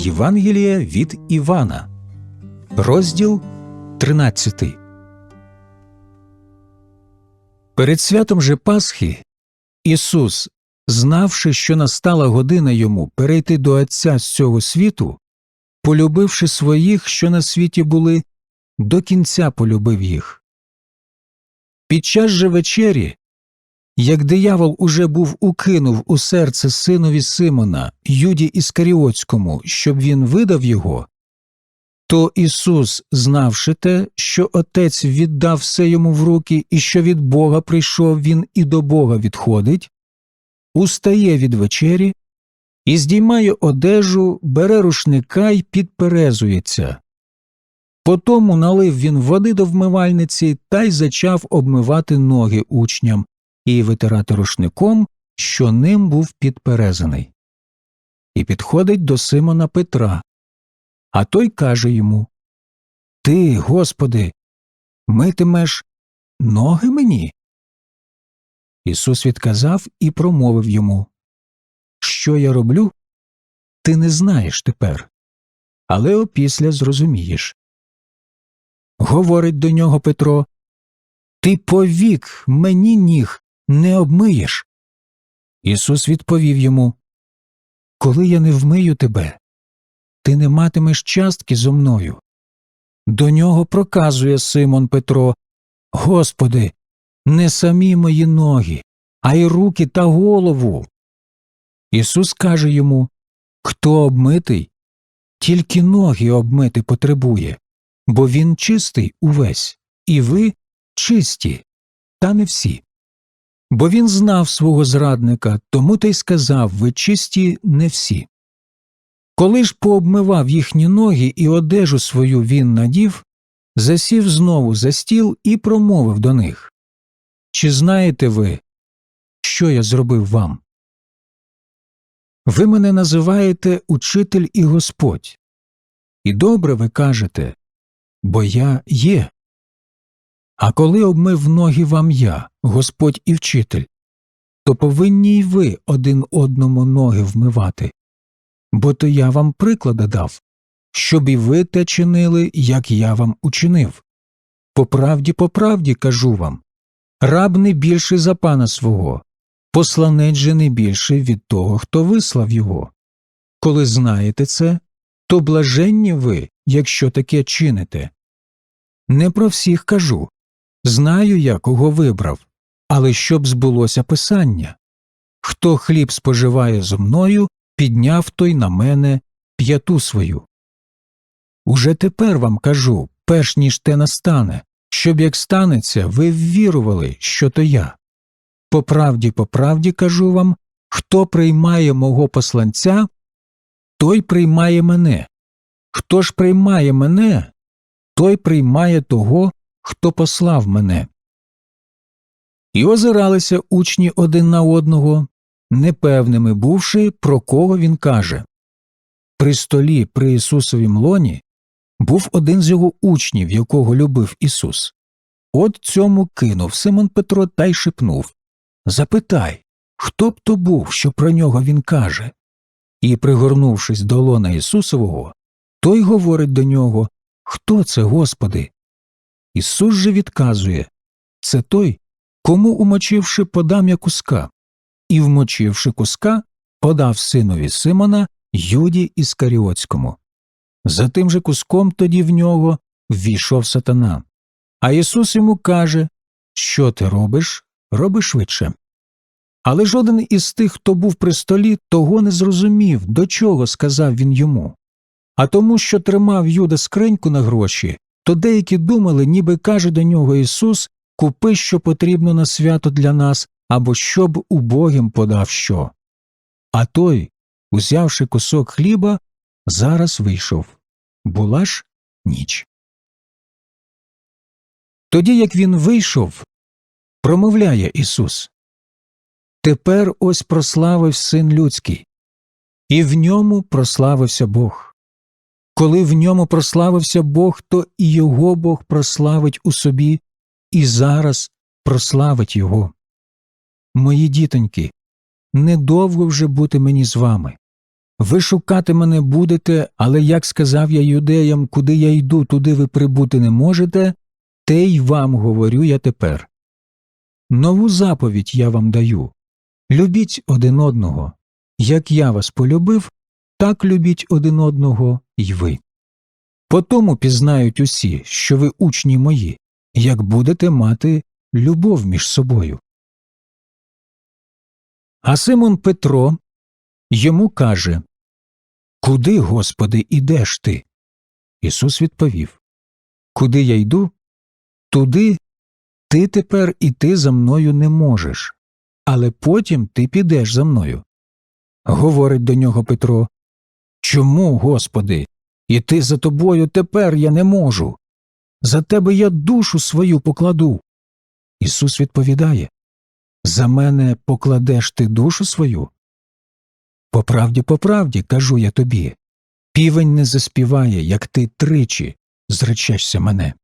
Євангелія від Івана, розділ 13. Перед святом же Пасхи Ісус, знавши, що настала година йому перейти до Отця з цього світу, полюбивши своїх, що на світі були, до кінця полюбив їх. Під час же вечері, як диявол уже був укинув у серце синові Симона, Юді Іскаріотському, щоб він видав його, то Ісус, знавши те, що Отець віддав все йому в руки і що від Бога прийшов він і до Бога відходить, устає від вечері і здіймає одежу, бере рушника й підперезується. Потому налив він води до вмивальниці та й зачав обмивати ноги учням і витирати рушником, що ним був підперезаний. І підходить до Симона Петра. А той каже йому Ти, Господи, митимеш ноги мені? Ісус відказав і промовив йому Що я роблю? Ти не знаєш тепер, але опісля зрозумієш. Говорить до нього Петро Ти повік мені ніг не обмиєш. Ісус відповів йому Коли я не вмию тебе, ти не матимеш частки зо мною. До нього проказує Симон Петро Господи, не самі мої ноги, а й руки та голову. Ісус каже йому Хто обмитий, тільки ноги обмити потребує, бо він чистий увесь, і ви чисті, та не всі. Бо він знав свого зрадника, тому та й сказав ви чисті не всі. Коли ж пообмивав їхні ноги і одежу свою він надів, засів знову за стіл і промовив до них Чи знаєте ви, що я зробив вам? Ви мене називаєте учитель і Господь, і добре ви кажете, бо я є. А коли обмив ноги вам я, Господь і вчитель, то повинні й ви один одному ноги вмивати. Бо то я вам приклада дав, щоб і ви те чинили, як я вам учинив. По правді, по правді кажу вам раб не більший за пана свого, посланець же не більший від того, хто вислав його. Коли знаєте це, то блаженні ви, якщо таке чините. Не про всіх кажу. Знаю я, кого вибрав, але щоб збулося писання хто хліб споживає зо мною, підняв той на мене п'яту свою. Уже тепер вам кажу, перш ніж те настане, щоб як станеться, ви ввірували, що то я. По правді, по правді кажу вам хто приймає мого посланця, той приймає мене. Хто ж приймає мене, той приймає того, хто послав мене. І озиралися учні один на одного, непевними бувши, про кого він каже. При столі при Ісусовім лоні був один з його учнів, якого любив Ісус. От цьому кинув Симон Петро та й шепнув Запитай, хто б то був, що про нього він каже. І, пригорнувшись до лона Ісусового, той говорить до нього Хто це, Господи? Ісус же відказує це той, кому, умочивши, подам я куска, і, вмочивши куска, подав синові Симона Юді Іскаріотському. За тим же куском тоді в нього ввійшов сатана. А Ісус йому каже Що ти робиш? Роби швидше. Але жоден із тих, хто був при столі, того не зрозумів, до чого сказав він йому. А тому, що тримав Юда скриньку на гроші, то деякі думали, ніби каже до нього Ісус Купи, що потрібно на свято для нас, або щоб убогим подав що. А той, узявши кусок хліба, зараз вийшов. Була ж ніч. Тоді як він вийшов, промовляє Ісус Тепер ось прославив син людський, і в ньому прославився Бог. Коли в ньому прославився Бог, то і його Бог прославить у собі, і зараз прославить його. Мої дітоньки, недовго вже бути мені з вами. Ви шукати мене будете, але як сказав я юдеям, куди я йду, туди ви прибути не можете, те й вам говорю я тепер. Нову заповідь я вам даю любіть один одного. Як я вас полюбив, так любіть один одного й ви. По тому пізнають усі, що ви учні мої, як будете мати любов між собою. А Симон Петро йому каже Куди, Господи, ідеш ти? Ісус відповів Куди я йду? Туди ти тепер іти за мною не можеш, але потім ти підеш за мною. Говорить до нього Петро Чому, Господи, іти за тобою тепер я не можу? За тебе я душу свою покладу. Ісус відповідає За мене покладеш ти душу свою? По правді, по правді, кажу я тобі, півень не заспіває, як ти тричі зречешся мене.